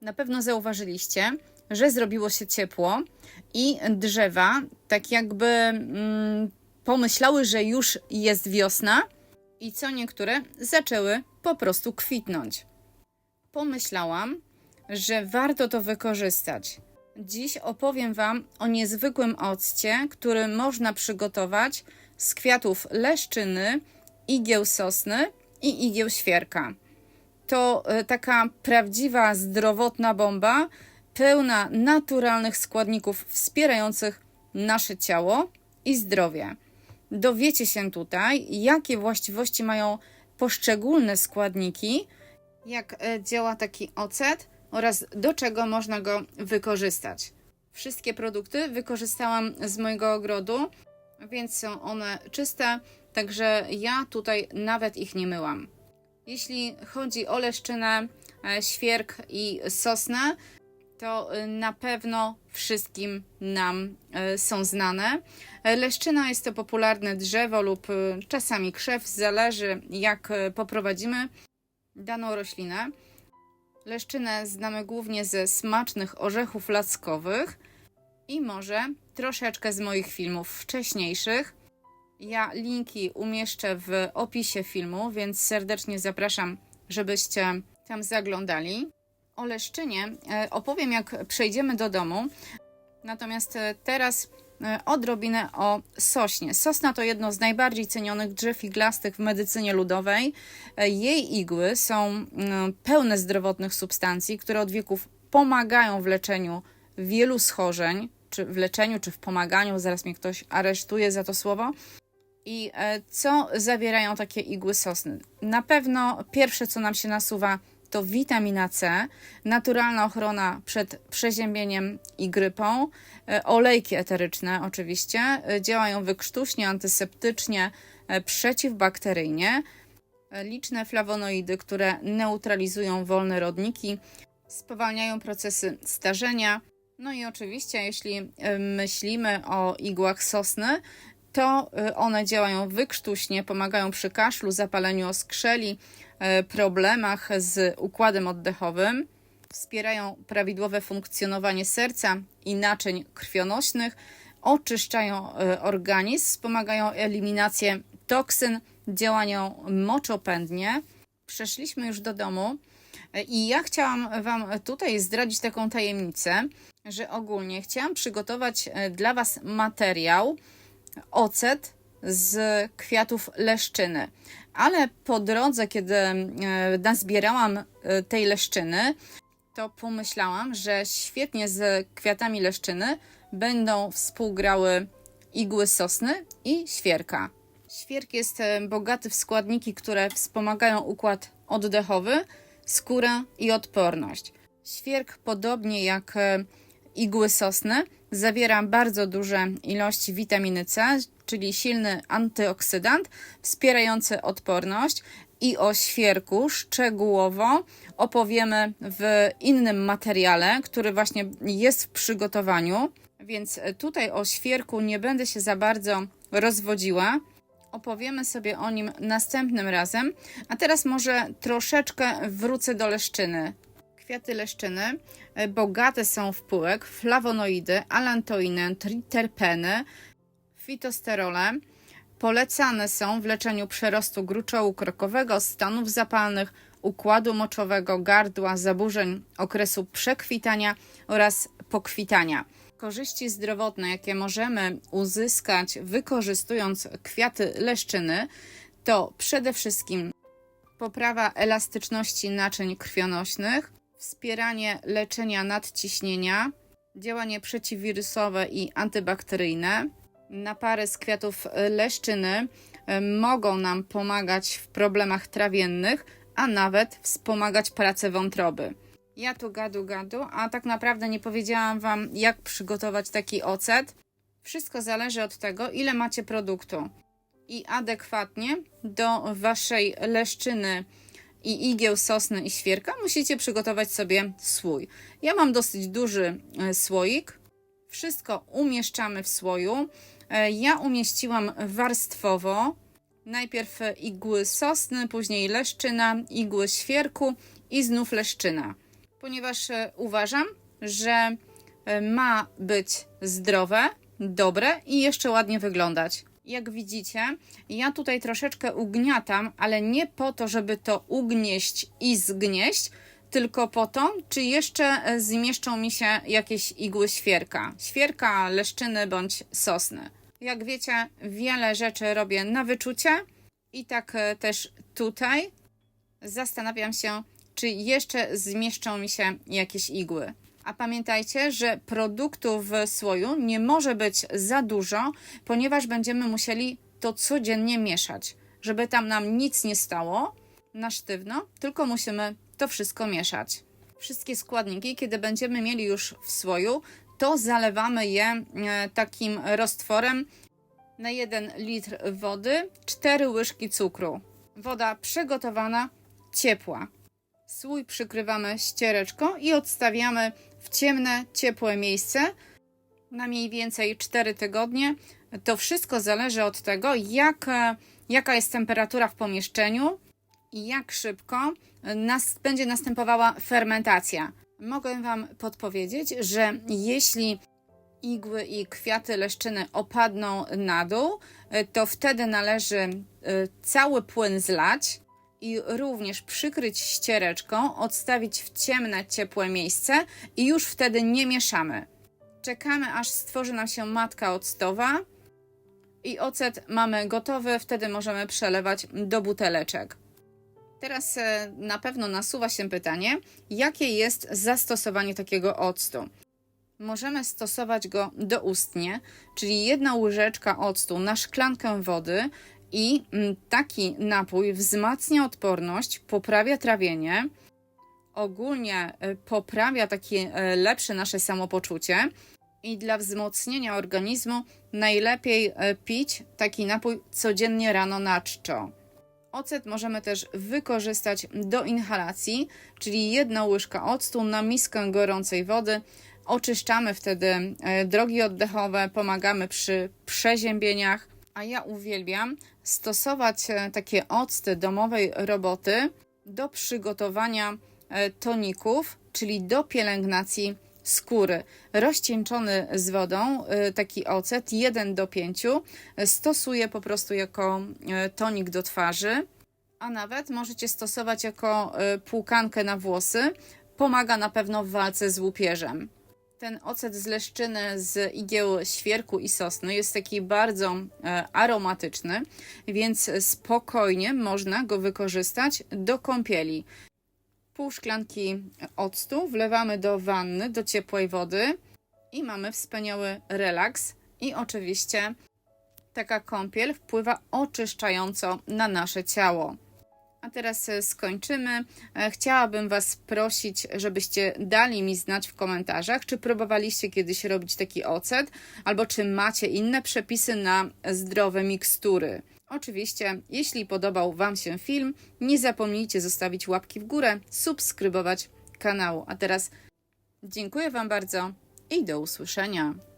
Na pewno zauważyliście, że zrobiło się ciepło i drzewa tak jakby mm, pomyślały, że już jest wiosna i co niektóre zaczęły po prostu kwitnąć. Pomyślałam, że warto to wykorzystać. Dziś opowiem Wam o niezwykłym occie, który można przygotować z kwiatów leszczyny, igieł sosny i igieł świerka. To e, taka prawdziwa, zdrowotna bomba, pełna naturalnych składników wspierających nasze ciało i zdrowie. Dowiecie się tutaj, jakie właściwości mają poszczególne składniki, jak e, działa taki ocet oraz do czego można go wykorzystać. Wszystkie produkty wykorzystałam z mojego ogrodu, więc są one czyste, także ja tutaj nawet ich nie myłam. Jeśli chodzi o leszczynę, e, świerk i sosnę, to e, na pewno wszystkim nam e, są znane. Leszczyna jest to popularne drzewo lub czasami krzew, zależy jak poprowadzimy daną roślinę. Leszczynę znamy głównie ze smacznych orzechów lackowych i może troszeczkę z moich filmów wcześniejszych. Ja linki umieszczę w opisie filmu, więc serdecznie zapraszam, żebyście tam zaglądali. O leszczynie e, opowiem, jak przejdziemy do domu. Natomiast e, teraz e, odrobinę o sośnie. Sosna to jedno z najbardziej cenionych drzew iglastych w medycynie ludowej. Jej igły są pełne zdrowotnych substancji, które od wieków pomagają w leczeniu wielu schorzeń, czy w leczeniu, czy w pomaganiu. Zaraz mnie ktoś aresztuje za to słowo. I e, co zawierają takie igły sosny? Na pewno pierwsze, co nam się nasuwa, to witamina C, naturalna ochrona przed przeziębieniem i grypą, e, olejki eteryczne oczywiście, e, działają wykrztuśnie, antyseptycznie, przeciwbakteryjnie, liczne flawonoidy, które neutralizują wolne rodniki, spowalniają procesy starzenia. No i oczywiście, jeśli myślimy o igłach sosny, to y, one działają wykrztuśnie, pomagają przy kaszlu, zapaleniu oskrzeli, e, problemach z układem oddechowym, wspierają prawidłowe funkcjonowanie serca i naczyń krwionośnych, oczyszczają e, organizm, wspomagają eliminację toksyn, działają moczopędnie. Przeszliśmy już do domu i ja chciałam Wam tutaj zdradzić taką tajemnicę, że ogólnie chciałam przygotować dla Was materiał, ocet z kwiatów leszczyny. Ale po drodze, kiedy e, nazbierałam e, tej leszczyny, to pomyślałam, że świetnie z kwiatami leszczyny będą współgrały igły sosny i świerka. Świerk jest e, bogaty w składniki, które wspomagają układ oddechowy, skórę i odporność. Świerk, podobnie jak igły sosny, zawiera bardzo duże ilości witaminy C, czyli silny antyoksydant wspierający odporność. I o świerku szczegółowo opowiemy w innym materiale, który właśnie jest w przygotowaniu. Więc tutaj o świerku nie będę się za bardzo rozwodziła. Opowiemy sobie o nim następnym razem. A teraz może troszeczkę wrócę do leszczyny. Kwiaty leszczyny e, bogate są w pyłek, flawonoidy, alantoinę, triterpeny, fitosterole. Polecane są w leczeniu przerostu gruczołu krokowego, stanów zapalnych, układu moczowego, gardła, zaburzeń okresu przekwitania oraz pokwitania. Korzyści zdrowotne, jakie możemy uzyskać wykorzystując kwiaty leszczyny, to przede wszystkim poprawa elastyczności naczyń krwionośnych, wspieranie leczenia nadciśnienia, działanie przeciwwirusowe i antybakteryjne. Napary z kwiatów leszczyny e, mogą nam pomagać w problemach trawiennych, a nawet wspomagać pracę wątroby. Ja tu gadu gadu, a tak naprawdę nie powiedziałam Wam, jak przygotować taki ocet. Wszystko zależy od tego, ile macie produktu. I adekwatnie do Waszej leszczyny i igieł sosny i świerka musicie przygotować sobie słój. Ja mam dosyć duży e, słoik. Wszystko umieszczamy w słoju. E, Ja umieściłam warstwowo. Najpierw igły sosny, później leszczyna, igły świerku i znów leszczyna. ponieważ e, uważam, że ma być zdrowe, dobre i jeszcze ładnie wyglądać. Jak widzicie, ja tutaj troszeczkę ugniatam, ale nie po to, żeby to ugnieść i zgnieść, tylko po to, czy jeszcze e, zmieszczą mi się jakieś igły świerka. Świerka, leszczyny bądź sosny. Jak wiecie, wiele rzeczy robię na wyczucie i tak e, też tutaj zastanawiam się, czy jeszcze zmieszczą mi się jakieś igły. A pamiętajcie, że produktów w słoju nie może być za dużo, ponieważ będziemy musieli to codziennie mieszać, żeby tam nam nic nie stało na sztywno, tylko musimy to wszystko mieszać. Wszystkie składniki, kiedy będziemy mieli już w słoju, to zalewamy je e, takim roztworem na 1 litr wody 4 łyżki cukru. Woda przygotowana, ciepła. Słój przykrywamy ściereczką i odstawiamy w ciemne, ciepłe miejsce na mniej więcej 4 tygodnie. To wszystko zależy od tego, jak, jaka jest temperatura w pomieszczeniu i jak szybko nas, będzie następowała fermentacja. Mogę Wam podpowiedzieć, że jeśli igły i kwiaty leszczyny opadną na dół, to wtedy należy y, cały płyn zlać i również przykryć ściereczką, odstawić w ciemne, ciepłe miejsce i już wtedy nie mieszamy. Czekamy aż stworzy nam się matka octowa i ocet mamy gotowy, wtedy możemy przelewać do buteleczek. Teraz e, na pewno nasuwa się pytanie, jakie jest zastosowanie takiego octu. Możemy stosować go doustnie, czyli jedna łyżeczka octu na szklankę wody i mm, taki napój wzmacnia odporność, poprawia trawienie, ogólnie e, poprawia takie e, lepsze nasze samopoczucie i dla wzmocnienia organizmu najlepiej e, pić taki napój codziennie rano na czczo. Ocet możemy też wykorzystać do inhalacji, czyli jedna łyżka octu na miskę gorącej wody. Oczyszczamy wtedy drogi oddechowe, pomagamy przy przeziębieniach, a ja uwielbiam stosować e, takie octy domowej roboty do przygotowania e, toników, czyli do pielęgnacji skóry. Rozcieńczony z wodą e, taki ocet 1 do 5 stosuję po prostu jako tonik do twarzy, a nawet możecie stosować jako płukankę na włosy. Pomaga na pewno w walce z łupieżem. Ten ocet z leszczyny z igieł świerku i sosny jest taki bardzo e, aromatyczny, więc spokojnie można go wykorzystać do kąpieli. Pół szklanki octu wlewamy do wanny, do ciepłej wody i mamy wspaniały relaks. I oczywiście taka kąpiel wpływa oczyszczająco na nasze ciało. A teraz e, skończymy. E, chciałabym Was prosić, żebyście dali mi znać w komentarzach, czy próbowaliście kiedyś robić taki ocet, albo czy macie inne przepisy na zdrowe mikstury. Oczywiście, jeśli podobał Wam się film, nie zapomnijcie zostawić łapki w górę, subskrybować kanału. A teraz dziękuję Wam bardzo i do usłyszenia.